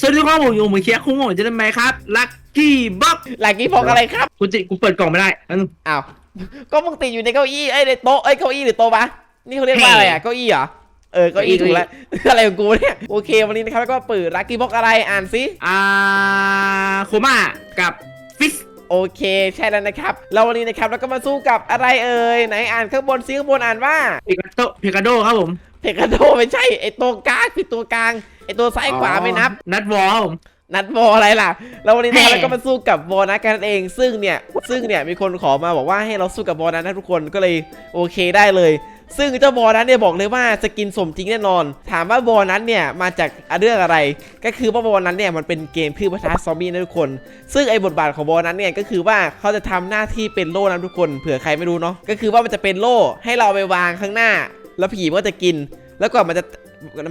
สวัสดีครับผมอยู่เหมือนเคียร์คุ้งผมจะได้ไหมครับลัคกี้บ็อกหลักกี้พกอะไรครับกูจิกูเปิดกล่องไม่ได้อันนึงอ้าว ก็มึงติดอยู่ในเก้าอี้เอ้ยในโต๊ะเอ้ยเก้าอี้หรือโต๊ะปะนี่เขาเรียกว่าอะไรอะเก้าอี้เหรอเออเก้าอี้ถูกแล้วอะไรของกูเนี่ยโอเควันนี้นะครับแล้วก็เปิดลักกี้บ็อกอะไรอ่านสิอ่าโคม่ากับฟิสโอเคใช่แล้วนะครับแล้ววันนี้นะครับเราก็มาสู้กับอะไรเอ่ยไหนอ่านข้างบนซิข้างบนอ่านว่าเพกาโตเพกาโดครับผม เพกาโดไม่ใช่ไอตัวกลางคือตัวกลางไอตัวซ้ายขวาไม่นับ นัดวอลครับผมนัดบอลอะไรล่ะ แล้ววันนี้นะครับแหม่เราก็มาสู้กับบอลนัดกันนั่นเอง ซึ่งเนี่ย ซึ่งเนี่ยมีคนขอมาบอกว่าให้เราสู้กับบอลนัดนะทุกคน ก็เลยโอเคได้เลย ซึ่งเจ้าบอลนั้นเนี่ยบอกเลยว่าสกินสมจริงแน่นอน ถามว่าบอลนั้นเนี่ยมาจากเรื่องอะไร ก็คือว่าบอลนั้นเนี่ยมันเป็นเกมพืชพัฒนาซอมบี้นะทุกคน ซึ่งไอ้บทบาทของบอลนั้นเนี่ยก็คือว่าเขาจะทำหน้าที่เป็นโล่นะทุกคน เผื่อใครไม่รู้เนาะ ก็คือว่ามันจะเป็นโล่ให้เราเอาไปวางข้างหน้า แล้วผีมันก็จะกิน แล้วกว่ามันจะ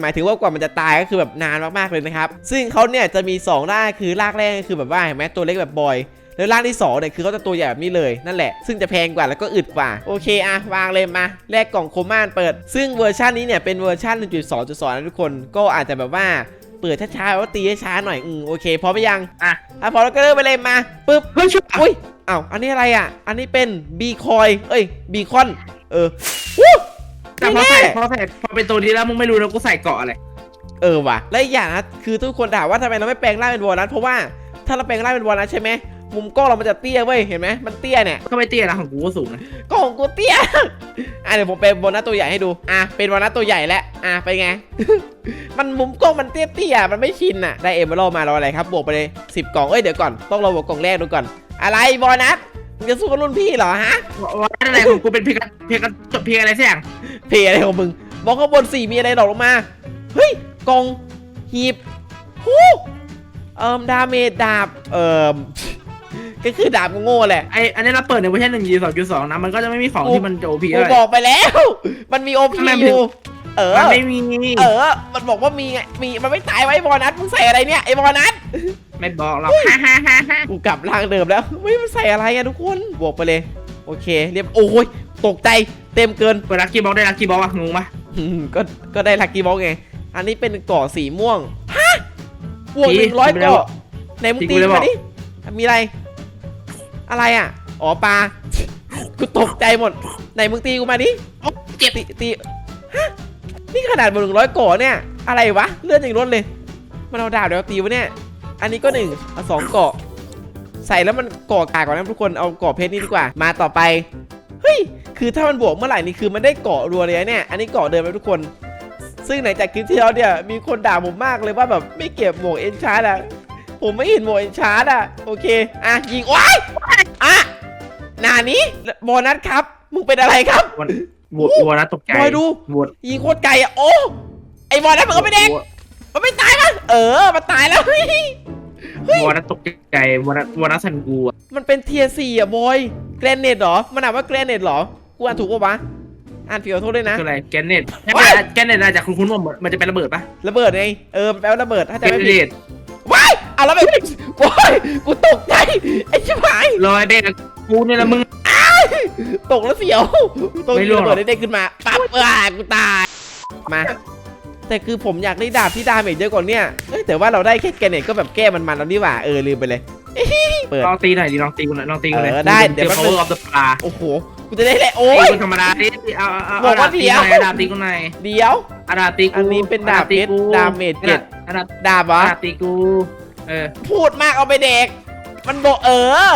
หมายถึงว่ากว่ามันจะตายก็คือแบบนานมากๆเลยนะครับ ซึ่งเขาเนี่ยจะมี2ร่างคือร่างแรกก็คือแบบว่าเห็นไหมตัวเล็กแบบบอยแล้วร่างที่2เนี่ยคือเขาจะตัวใหญ่แบบนี้เลยนั่นแหละ ซึ่งจะแพงกว่าแล้วก็อึดกว่า โอเคอะวางเลยมาแลกกล่องโคม่านเปิด ซึ่งเวอร์ชันนี้เนี่ยเป็นเวอร์ชัน1.2.2นะทุกคนก็อาจจะแบบว่าเปิดช้าๆแบบว่าตีช้าๆหน่อยอืมโอเคพร้อมไปยังอะอะพอแล้วก็เริ่มไปเลยมาปึ๊บเฮ้ยชุบอุ้ยอ้าวอันนี้อะไรอะ อันนี้เป็นบีคอยเอ้ยบีคอนเออวู้ แต่พอใส่พอใส่พอเป็นตัวนี้แล้วมึงไม่รู้นะกูใส่เกาะอะไรเออว่ะและอีกอย่างนะคือทุกคนถามว่าทำไมเราไม่แปลงร่างเป็นวอลนัทเพราะว่าถ้าเราแปลงร่างเป็นวอลนัทใช่ไหมมุมกล้องเรามันจะเตี้ยเว้ยเห็นไหมมันเตี้ยเนี่ยก็ไม่เตี้ยนะของกูก็สูงนะกล้องของกูเตี้ยอะเดี๋ยวผมเป็นวอลนัทตัวใหญ่ให้ดูอะเป็นวอลนัทตัวใหญ่แล้วอะไปนไง มันมุมกล้องมันเตี้ยๆมันไม่ชินอะได้เอเมอรัลมาเราอะไรครับบวกไปเลยสิบกล่องเอ้ยเดี๋ยวก่อนต้องเราบวกกล่องแรกดูก่อน อะไรวอลนัทมึงจะสู้กับรุ่นพี่เหรอฮะว่าอะไรของกูเป็นเพกาเพกาจบเพกอะไรสักอย่าง เพย์อะไรของมึงบอกข้างบนสี่มีอะไรดอกลงมาเฮ้ยกล่องหีบฮู้เอิมดาเมจดาบเอิมก็คือดาบโง่ๆแหละไออันนี้เราเปิดในเวอร์ชันหนึ่งยีสองจุดสองนะมันก็จะไม่มีของที่มันโจพีกูอะไรบอกไปแล้ว มันมีโอพีทำไมมันอยู่เออมันไม่มีเออ มันบอกว่ามีไงมีมันไม่ตายไว้บอนัสมึงใส่อะไรเนี่ยไอ้บอนัสไม่บอกหรอกฮ่าฮ่าฮ่าฮ่ากูกลับร่างเดิมแล้วไม่มันใส่อะไรอะทุกคนบวกไปเลย โอเค เรียบโอ้ย ตกใจเต็มเกิน เปิดลักกี้บ็อกได้ลักกี้บ็อกอะงงปะอืมก็ก็ได้ลักกี้บ็อกไงอันนี้เป็นเกาะสีม่วงฮะบวกหนึ่งร้อยเกาะไหนมึงตีมาดิมีอะไร อะไรอะอ๋อปลากูตกใจหมดไหนมึงตีกูมาดิโอ๊ะเจ็บตีตีฮะนี่ขนาดบวกหนึ่งร้อยเกาะเนี่ยอะไรวะเลื่อนอย่างรวดเลย มันเอาดาบเดี๋ยวตีวะเนี่ย อันนี้ก็หนึ่งเอาสองเกาะใส่แล้วมันเกาะกากกว่านั้นทุกคนเอาเกาะเพชรนี่ดีกว่ามาต่อไปเฮ้ย คือถ้ามันบวกเมื่อไหร่นี่คือมันได้เกาะรัวเลยนะเนี่ย อันนี้เกาะเดิมแล้วทุกคน ซึ่งไหนจากคลิปที่แล้วเนี่ยมีคนด่าผมมากเลยว่าแบบไม่เก็บหมวกเอ็นชาร์ดอะผมไม่เห็นหมวกเอ็นชาร์ดอะโอเค อะยิงว้ายอะหนานี้โบนัสครับ มึงเป็นอะไรครับวันวัววัวนะตกใจบอยดูวัวยิงโคตรไกลอะโอ้ไอ้บอลนั้นมันก็ไม่เด็กมันไม่ตายมั้ยเออ มันตายแล้วเฮ้ยวัวนะตกใจวัวนะวัวนะสันกูอะมันเป็นเทียสี่อะบอยแกรนเนตเหรอ มันอ่านว่าแกรนเนตเหรอ กูอ่านถูกปะวะ อ่านผิดขอโทษด้วยนะ คืออะไรแกนเน็ตว้ายแกนเน็ตอาจจะคุ้นๆว่ามันจะเป็นระเบิดปะระเบิดไง เออมันแปลว่าระเบิด ถ้าแกจะนไม่ผิเน็ดตว้ายเอาแล้วไปว้ายกูตกใจ ไอ้ชิบหาย ลอยเด็กกูเนี่ยละมึง ตกแล้วเสียวตกไม่ที่ร่วงระหรเบิอกดได้ๆขึ้นมาปั๊บอ่ากูตาย มา แต่คือผมอยากได้ดาบที่ดาเมจเยอะกว่าเนี้ยเอ้ยแต่ว่าเราได้แค่แกรนเนตก็แบบแก้มันๆแล้วนี่หว่า เออลืมไปเลย เปิด ลองตีหน่อยดิลองตีกูหน่อยลองตีกูหน่อยเออได้เดี๋ยวแป๊บนึงเดี๋ยว power of the ปลาโอ้โห กูจะได้แหละโอ้โอ้ยยธรรมดาดิเอาเอาเอาบอกว่าดาบตีเดี๋ยวหน่อยเอาดาบตีกูหน่อยเดี๋ยวเอาดาบตีกูอันนี้เป็นดาบเพชรกูดาเมจเจ็ดเอาดาบดาบวะดาบตีกู เออ พูดมากเอาไปเด็ก มันบอกเออ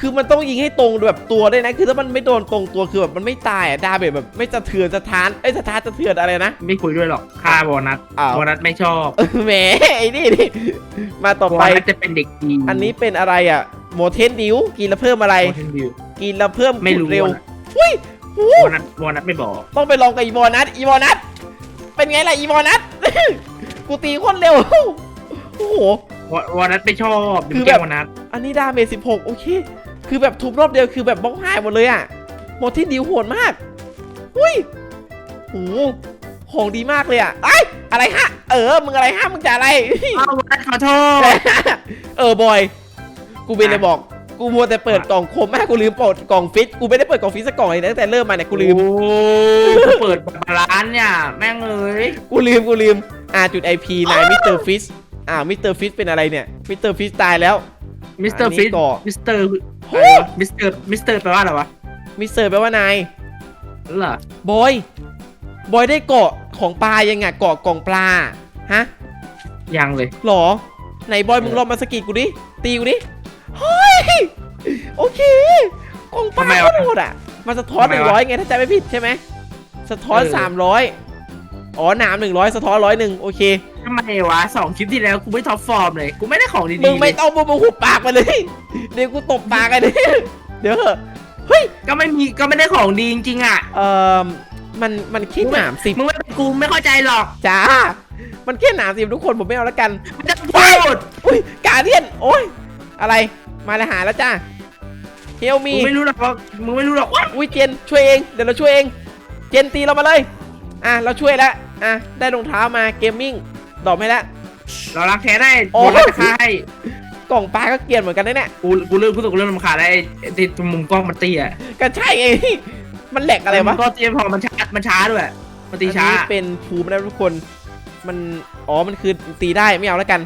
คือมันต้องยิงให้ตรงแบบตัวด้วยนะ คือถ้ามันไม่โดนตรงตัวคือแบบมันไม่ตายอะดาเมจแบบไม่สะเทือนสะท้านเอ้ยสะท้านสะเทือนอะไรนะ ไม่คุยด้วยหรอกค่าโบนัสอ้าว โบนัสไม่ชอบเออแหมไอ้นี่นี่มาต่อโบไป นัสจะเป็นเด็กดีอันนี้เป็นอะไรอะโมเทนดิวกินแล้วเพิ่มอะไรโบนัสดิวกินแล้วเพิ่มไม่รู้เร็วนะหุ้ยหูโบนัสโบนัสไม่บอก ต้องไปลองกับอีวอนัทอีวอนัทเป็นไงล่ะอีวอนัทกูตีโคนเร็วโอ้โหโบโบนัสไม่ชอบคือเดี๋ยวแบบโบนัสอันนี้ดาเมจ16โอเค คือแบบทุบรอบเดียวคือแบบบล็อกหายหมดเลยอะโมทินดิวโหดมากอุ้ยโอ้โหของดีมากเลยอะไอยอะไรฮะ เออ มึงอะไรฮะ มึงจะอะไรอ้าวโบนัสขอโทษ เออบอย กูเป็นเลยบอก กูมัวแต่เปิดกล่องโคมแม่กูลืมเปิดกล่องฟิตกูไม่ได้เปิดกล่องฟิตสักกล่องเลยนะตั้งแต่เริ่มมาเนี่ยกูลืมโอ้กูเปิดบาลานซ์เนี่ย แม่งเลยกูลืมกูลืมอ่าจุดไอพีนายมิสเตอร์ฟิชอ้าวมิสเตอร์ฟิชเป็นอะไรเนี่ยมิสเตอร์ฟิชตายแล้ว มิสเตออัร์นนี้ฟิชก่อ มิสเตอร์เฮ้อะไรยวะมิสเตอร์มิสเตอร์แปลว่าอะไรวะมิสเตอร์แปลว่านายเหรอบอยบอยได้เกาะของปลายังไงเกาะกล่องปลาฮะยังเลย หรอไหนบอยมึงลองมาสะกิดกูดิตีกูดิ เฮ้ย โอเคกล่องปลาทำไมโควะตรโหดอะ มันสะท้อนหทำไมนึ่งวะร้อยไงถ้าจำไม่ผิดใช่ไหมสะท้อนเออ สามร้อยอ๋อหนามหนึ่งร้อยสะท้อนร้อยหนึ่งโอเค ทำไมวะสองคลิปที่แล้วกูไม่ท็อปฟอร์มเลย กูไม่ได้ของดีๆมึงไม่เลยต้องมึงมาหุบปากมาเลย เดี๋ยวกูตบปากกันดิเดี๋ยวเหอะเฮ้ย ก็ไม่มีก็ไม่ได้ของดีจริงๆอะเอ่อมันมันแค่หนามสิบมึงไม่กูไม่เข้าใจหรอกจ้า มันแค่หนามสิบทุกคนผมไม่เอาแล้วกัน ไม่ต้องพูด อุ้ยกาเดียน โอ้ยอะไร มาเลยหาแล้วจ้าเฮลมีมึงไม่รู้หรอกว่ามึงไม่รู้หรอกว่าอุ้ยเจนช่วยเองเดี๋ยวเราช่วยเอง เจนตีเรามาเลย อะเราช่วยแล้วอะได้รองเท้ามาเกมมิ่งดอกให้แล้วเรารักแท้ได้โอ้โอ้ราคาให้กล่องปลาก็เกลียนเหมือนกันนะเนี่ยกูกูเริ่มรู้สึกกูเริ่มรำคาญแล้วไอ้ไอ้ที่มุมกล้องมันตีอะก็ใช่ไงมันแหลกอะไรวะก็เตรียมพอมันช้ามันช้าด้วยมันตีช้าอันนี้เป็นภูมินะทุกคน มันอ๋อมันคือตีได้ไม่เอาแล้วกัน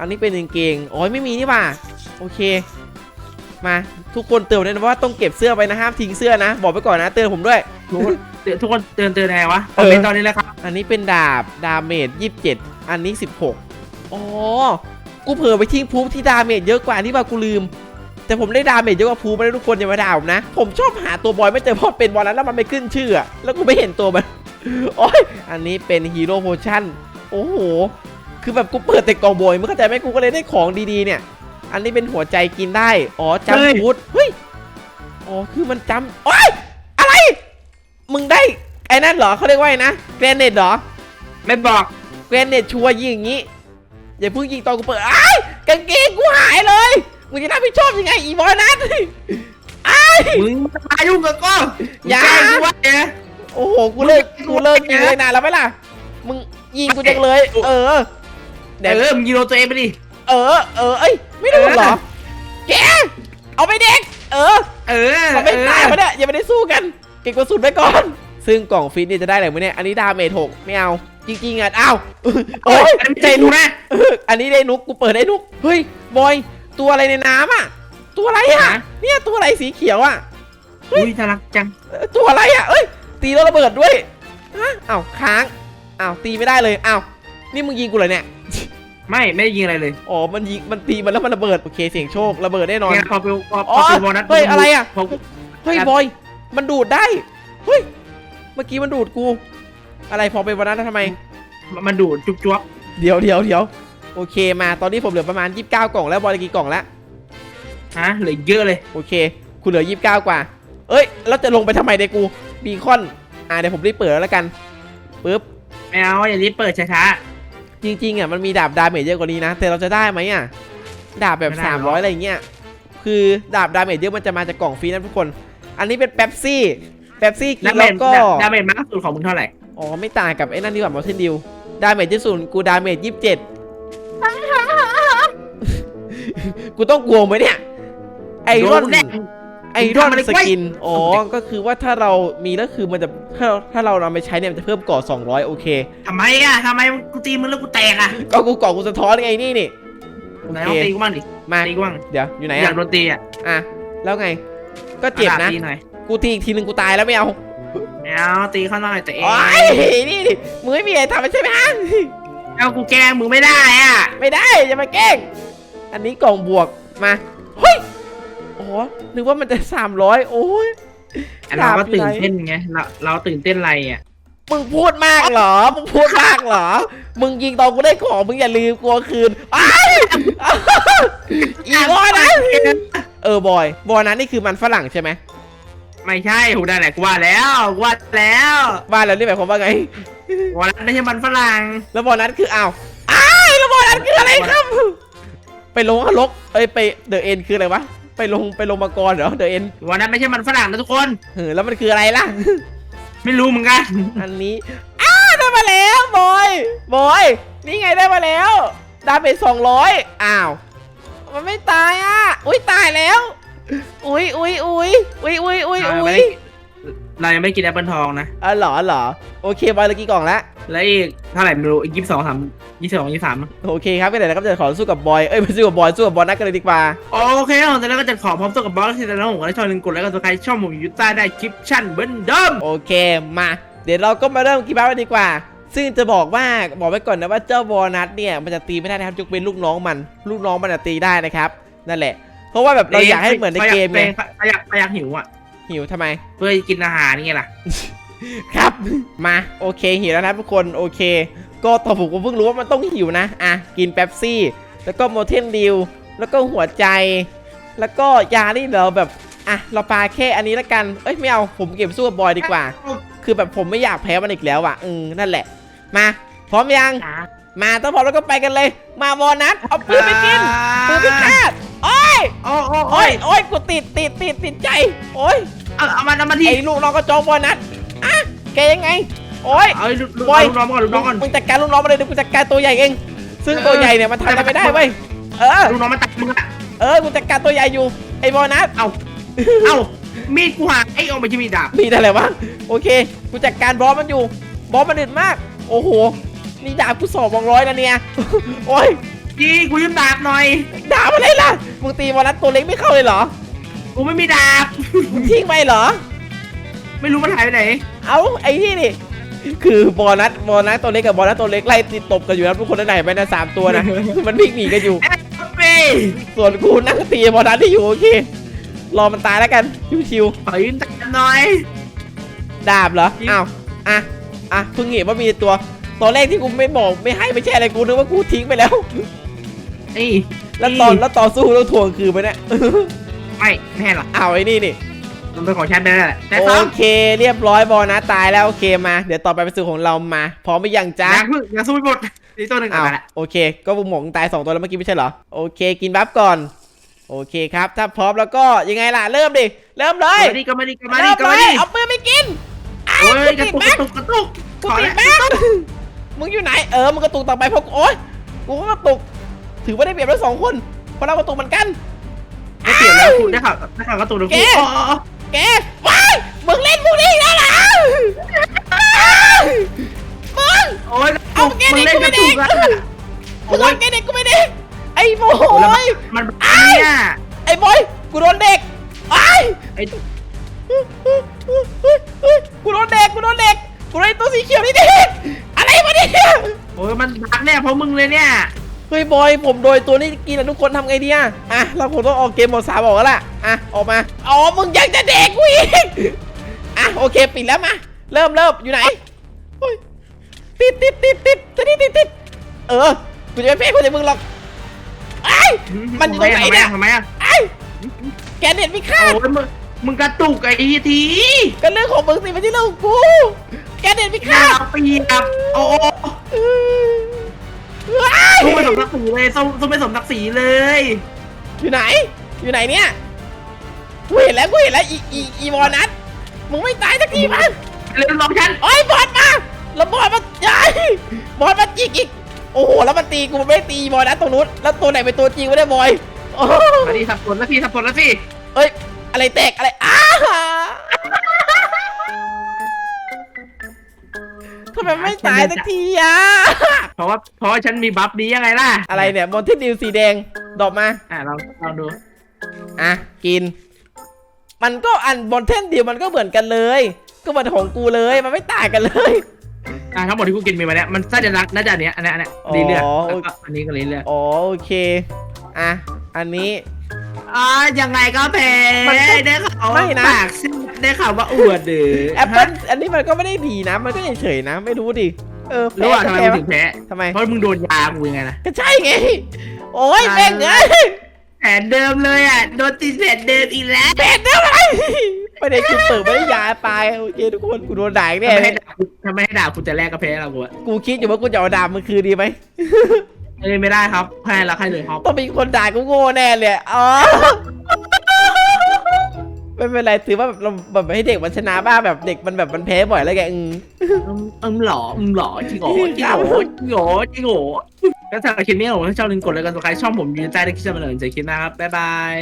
อันนี้เป็นกางเกงอ๋อไม่มีนี่หว่า โอเค มาทุกคนเตือนด้วยนะว่าต้องเก็บเสื้อไปนะห้ามทิ้งเสื้อนะ บอกไปก่อนนะเตือนผมด้วย ทุกคนเตือนทุกคนเตือนเตือนไงวะคเออมอเมนต์ตอนนี้แล้วครับอันนี้เป็นดาบดาเมจ27อันนี้16อ๋อ กูเผลอไปทิ้งพูฟที่ดาเมจเยอะกว่าที่ว่ากูลืม แต่ผมได้ดาเมจเยอะกว่าพูฟไม่ได้ทุกคนอย่ามาด่าผมนะ ผมชอบหาตัวบอยไม่เจอเพราะเป็นบอลนั้นแล้วมันไม่ขึ้นชื่ออะแล้วกูไม่เห็นตัวมันโอ้ยอันนี้เป็นฮีโร่โพชั่นโอ้โห คือแบบกูเปิดแต่กล่องบอยมึงเข้าใจไหมกูก็เลยได้ของดีๆเนี่ย อันนี้เป็นหัวใจกินได้ อ๋อจัมเฮ้ยพูดเฮ้ย อ๋อ คือมันจำโอ้ยอะไร มึงได้ไอ้นั่นเหรอเขาเรียกว่าไงนะแกรนเนตเหรอไม่บอกแกรนเนตชัวร์ยิงอย่างงี้ อย่าเพิ่งยิงตอนกูเปิดไอ้ายกางเกงกูหายเลย มึงจะรับผิดชอบยังไงอีบอลนั้นไอ้ายมึงมายุ่งกับกูอย่าแกล้งกูวะเนี่ยโอ้โห กูเลิก กูเลิกยิงเลยนานแล้วไหมล่ะ มึงยิงกูจังเลย เออ เดี๋ยวเออมึงยิงโดนตัวเองไปดิ เออ เออ เอ้ย ไม่โดนเหรอ แก เอาไปเด็ก เออ เออมันไม่ตายเอมาอเนี่ยยังไม่ได้สู้กัน เก็บกระสุนไว้ก่อน ซึ่งกล่องฟิตเนี่ยจะได้อะไรมาเนี่ย อันนี้ดาเมจหกไม่เอา จริงๆอะอ้าวโอ้โอ้ยยอันนี้ไม่ใจใช่นุกูกนะเอออันนี้ได้นุก กูเปิดได้นุก เฮ้ย บอย ตัวอะไรในน้ำอะ ตัวอะไรอะ เนี่ยตัวอะไรสีเขียวอะอุ้ยน่ารักจังเออตัวอะไรอะ เอ้ย ตีแล้วระเบิดด้วยฮะอ้าวค้างอ้าวตีไม่ได้เลยอ้าวนี่มึงยิงกูเหรอเนี่ย ไม่ไม่ได้ยิงอะไรเลยอ๋อ มันยิง มันตีมันแล้วมันระเบิด โอเค เสียงโชค ระเบิดแน่นอน เนี่ยพอไปพออ๋พออไปโบนัสเฮ้ยอะไรอะพอเฮ้ยครับบอย มันดูดได้ เฮ้ย เมื่อกี้มันดูดกู อะไรพอเป็นวันนั้นแล้วทำไม มันดูดจุ๊บจ๊วบเดี๋ยวเดี๋ยวเดี๋ยวโอเค มา ตอนนี้ผมเหลือประมาณ 29 กล่องแล้วบอยเหลือกี่กล่องแล้ว ฮะเหลือเยอะเลย โอเค คุณเหลือ 29 กว่า เอ้ย แล้วจะลงไปทำไมเดยกูบีคอน อ่าเดี๋ยวผมรีบเปิดแล้วกันปึ๊บ ไม่เอาอย่ารีบเปิดช้า จริงๆอะมันมีดาบดาเมจเยอะกว่านี้นะ แต่เราจะได้ไหมอะ ดาบแบบไม่ได้หรอก300 อะไรเงี้ย คือดาบดาเมจเยอะมันจะมาจากกล่องฟรีนะทุกคน อันนี้เป็นเป๊ปซี่ เป๊ปซี่ๆกิดานเมแล้วจก็ดาเมจมากสุดของมึงเท่าไหร่ อ๋อ ไม่ต่างกับไอ้นั่นดีกว่ามาเทนดิว ดาเมจที่สุดกูดาเมจยี่สิบเจ็ดกูต้องกลัวไหมเนี่ย ไอรอนโดนแน่ ไอรอนทำอะไรสไว้กิน อ๋อ ก็คือว่าถ้าเรามีแล้วคือมันจะถ้าถ้าเรานำไปใช้เนี่ยมันจะเพิ่มเกาะ200 โอเคทำไมอะทำไมกูตีมึงแล้วกูแตกอะ ก็กูเกาะกูสะท้อนไงนี่นี่โอไหนเคลองตีกูบ้างดิมาตีกูบ้างเดี๋ยวอยู่ไหนอยาอะกโดนตีอะ อะ แล้วไง ก็เจ็บนะอาดาตีหน่อยกูทีอีกทีนึงกูตายแล้วไม่เอาไม่เอาตีเขาหน่อยแต่เองโอ้ยนี่นี่มึงไม่มีอะไรทำใช่ไหมฮะเอากูแกล้งมึงไม่ได้อะ ไม่ได้อย่ามาแกล้ง อันนี้กล่องบวกมา เฮ้ย อ๋อนึกว่ามันจะสามร้อยโอ้ยเราก็ตื่นดาบอยู่ไหนเต้นไงเราเราตื่นเต้นอะไรอะมึงพูดมากเหรอ มึงพูดมากเหรอ มึงยิงตอนกูได้ของ มึงอย่าลืมกลัวคืนไอ้ายอีบอยนะเออบอย บอยนั้นนี่คือมันฝรั่งใช่ไหม ไม่ใช่หูได้แหละกูว่าแล้วกูว่าแล้วบ้านเรานี่หมายความว่าไงวันนั้นไม่ใช่มันฝรั่ง แล้วบอยนั้นคืออ้าวอ้ายแล้วบอยนั้นคืออะไรครับ ไปลงฮลกเอ้ยไปเดอะเอ็นคืออะไรวะ ไปลงไปลงมาก่อนเหรอเดอะเอ็นวันนั้นไม่ใช่มันฝรั่งนะทุกคน เออแล้วมันคืออะไรล่ะ ไม่รู้เหมือนกัน อันนี้ อ้าวได้มาแล้วบอยบอยนี่ไงได้มาแล้วดาเมจสองร้อยอ้าว มันไม่ตายอะ อุ้ยตายแล้ว อุ้ยอุ้ยอุ้ยอุ้ยอุ้ยอุ้ยอ่าอุ้ไม่ยได้ เรายังไม่กินแอปเปิลทองนะ อ๋อเหรอเหรอโอเคบอยเหลยกี่กล่องแล้วแล้วอีกเท่าไหร่ไม่รู้อีกยี่สิบสองสามยี่สิบสองยี่สิบสามโอเคครับก็เดี๋ยวเราก็จะขอสู้กับบอยเอ้ยไม่สู้กับบอยสู้กับบอลนัดกันเลยดีกว่าโอเคครับแต่แล้วก็จะขอพร้อมตัวกับบอสที่แต่ละผมก็ได้ช่องหนึ่งกดแล้วก็ตัวใครช่องผมอยู่ใต้ได้คลิปชั่นเบิ้ลเดิมโอเคมา เดี๋ยวเราก็มาเริ่มกีฬากันดีกว่า ซึ่งจะบอกว่าบอกไว้ก่อนนะว่าเจ้าวอลนัทเนี่ยมันจะตีไม่ได้นะครับยกเว้นลูกน้องมัน ลูกน้องมันจะตีได้นะครับนั่นแหละ เพราะว่าแบบเราอยากให้เหมือนในเกมไงประหยัดประหยัดหิวอะ หิวทำไม เพื่อกินอาหารนี่ไงล่ะ ครับมาโอเคหิวแล้วนะครับทุกคนโอเค ก็ต่อผมก็เพิ่งรู้ว่ามันต้องหิวนะอะกินเป๊ปซี่ แล้วก็โมเทนดิวแล้วก็หัวใจ แล้วก็ยานี่เดี๋ยวแบบอะเราปาแค่อันนี้ละกันเอ้ยไม่เอาผมเก็บสู้กับบอยดีกว่า คือแบบผมไม่อยากแพ้มันอีกแล้วอะอืมนั่นแหละ มาพร้อมยัง มาต้องพร้อมแล้วก็ไปกันเลย มาบอนัสเอาปืนไปกินปืนพิฆาตโอ้ยโอ้โอ้โอ้โอ้ยยโอ้ยกูติดติดติดติดใจโอ้ย เอาเอามาเอามาที่ไอ้ลูกน้องก็จองบอนัสอะแกยังไง โอ้ย เอาลูกลูกบอยลูกน้องก่อนลูกน้องก่อนมึงจัดการลูกน้องมาเลยเดี๋ยวกูจัดการตัวใหญ่เอง ซึ่งตัวใหญ่เนี่ยมันทำอะไรไม่ได้เว้ย เออ ลูกน้องมาตัดมึงอะเออ กูจัดการตัวใหญ่อยู่ ไอ้บอนัสเอาเอามีดกูหักไอ้เอาไม่ใช่มีดดาบมีอะไรวะ โอเค กูจัดการบอสมันอยู่ บอสมันเด็ดมาก โอ้โห นี่ดาบกูสอบวงร้อยแล้วเนี่ย โอ้ย จีกูยืมดาบหน่อย ดาบอะไรล่ะ มึงตีบอลนัสตัวเล็กไม่เข้าเลยเหรอ กูไม่มีดาบมึงทิ้งไปเหรอ ไม่รู้มันหายไปไหน เอาไอ้ที่นี่ คือบอลนัสบอลนัสตัวเล็กกับบอลนัสตัวเล็กไล่ติดตบกันอยู่นะทุกคนนั่นไหนไปนะสามตัวนะ มันวิ่งหนีกันอยู่เอ๊ะเป้ส่วนกูนั่งตีบอลนัสที่อยู่โอเค รอมันตายแล้วกันชิวขอยืมดาบหน่อย ๆดาบเหรอ อ้าว อะ อะเพิ่งเห็นว่ามีตัว ตอนแรกที่กูไม่บอกไม่ให้ไม่ใช่อะไรกูนึกว่ากูทิ้งไปแล้ว นี่แล้วตอนแล้วต่อสู้แล้วทวงคืนไปเนี่ย ไม่ไม่ให้หรอกเอาไอ้นี่นี่มันเป็นของฉันไปแล้วแหละแต่โอซ้เค เรียบร้อยบอลนะตายแล้วโอเคมา เดี๋ยวต่อไปเป็นสื่อของเรามาพร้อมไปยังำจ๊ะอย่าเพิ่งอย่าสู้ไปหมดนี่ตัวหนึ่งอ้าวก่อนละโอเค ก็บุ๋มหมงตายสองตัวแล้วเมื่อกี้ไม่ใช่เหรอโอเคกินบัฟก่อน โอเคครับ ถ้าพร้อมแล้วก็ยังไงล่ะเริ่มดิเริ่มเลยมาดิก็มาดิก็มาดิเริ่มก็เลมายดิเอาปืนไปกินไอ้โอ้ยกูกระติดตุกแบ็กคระตุกกระตุกกูขอติดแล้วแบ็คมึงอยู่ไหนเออมึงกระตุกต่อไปเพราะกูโอ๊ยกูก็กระตุกถือว่าได้เปรียบทั้งสองคนเพราะเรากระตุกเหมือนกัน ไม่เปลี่ยนแล้วคุณได้ข่าวได้ข่าวกระตุกแล้วแกกูอ๋ออ๋ออ๋อแกว้ายมึงเล่นมึงนี่แล้วเหรอมึง โอ้ยเอาแกมึดิงเล่นกูกไม่ระตุกได้อะมึโอ้งเอายแกเด็กกูไม่ได้ไอ้โมโหแล้วยมันมันเนี่ยไอ้บอย กูโดนเด็กไอ้ไอ้กูโดนเด็ก กูโดนเด็ก กูโดนไอ้ตัวสีเขียวนี่เด็ก อะไรวะเนี่ยโอ้ยมันบักเนี่ยเพราะมึงเลยเนี่ย เฮ้ยบอยผมโดยตัวนี้กินแล้วทุกคนทำไงดีอะอะเราคงต้องออกเกมหมดสามออกแล้วล่ะอะออกมาอ๋อมึงยังจะเด็กกูอีกอะโอเคปิดแล้วมาเริ่มเริ่มอยู่ไหนติดติดติดติดติดติดติดเออกูจะไม่เพ่คนในมึงหรอกไอ้มันอยู่ตรงไหนเนี่ยทำไมอะไอ้แกเด็ดไม่คาดมึงกระตุกไอ้ทีก็เรื่องของมึงสิไม่ใช่เรื่องกู แกเด็ดไม่คาดเปียบโอ้ โหเออว้ายสู้ไม่สมศักดิ์ศรีเลยสู้สู้ไม่สมศักดิ์ศรีเลย อยู่ไหน อยู่ไหนเนี่ยกูเห็นแล้วกูเห็นแล้วอีอีอีบอลนัทมึงไม่ตายสักทีมั้งเร็วลองฉันโอ้ยบอลมาแล้วบอลมันใหญ่บอลมันจิกอีกโอ้โหแล้วมันตีกูมันไม่ได้ตีบอลนัทตรงนู้นแล้วตัวไหนเป็นตัวจริงไม่ได้บอยโอ้โหมาดิสับสนแล้วสิสับสนแล้วสิเอ้ยอะไรแตกอะไรอ้าำไมไม่ตายสักทีอะ เพราะว่าเพราะว่าฉันมีบัฟนี้ยังไงล่ะอะไรเนี่ยบอลที่ดิวสีแดงดอกมา อะลองลองดู อะ กิน มันก็อันบนเทนดิวมันก็เหมือนกันเลย ก็เหมือนของกูเลยมันไม่ต่างกันเลย อะทั้งหมดที่กูกินมีมาเนี่ยมันน่าจะรักน่าจะอันเนี้ยอันเนี้ยอันเนี้ยอ๋อ รีเลือดแล้วก็อันนี้ก็รีเลือดอ๋อโอเค อะ อันนี้อ่ายังไงก็แพ้มันก็ได้ข่าวไม่นะ ปากซิ่ง ได้ข่าวว่าอวดเด้อแอปเปิลอันนี้มันก็ไม่ได้ดีนะ มันก็เฉยๆนะ ไม่รู้ดิ เออรู้ว่าแพ้ทำไมก็มึงแพ้ถึงแพ้ทำไม เพราะมึงโดนยากูยังไงล่ะก็ใช่ไง โอ้ยตายแม่งเอ้ยแผนเดิมเลยอะ โดนตีแผนเดิมอีกแล้วแพ้ได้ไหมไม่ได้คือเปิดไม่ได้ยาไปโอเคทุกคนกูโดนด่าอีกทำแน่ไมเลให้ยด่ากูทำไมให้ด่ากูจะแลกกับแพ้เรากูอะกูคิดอยู่ว่ากูจะเอาดาบมันคืนดีไหมเอ้ยไม่ได้ครับให้เราให้เลยครับต้องมีคนด่ากูโง่แน่เลยอ๋อ ไม่เป็นไรถือว่าแบบเราแบบให้เด็กมันชนะบ้างแบบเด็กมันแบบมันแพ้บ่อยแล้วแกอืมอืมอืมหล่ออืมหล่อจริงโหจริงโหจริงโหจริงโหแล้วถ้าใครคลิปนี้ผมถ้าชอบลืมกดไลค์กันสไครต์ช่องผมยูนใต้ในคลิปจะมาเลยเจอคลิปหน้าครับบ๊ายบาย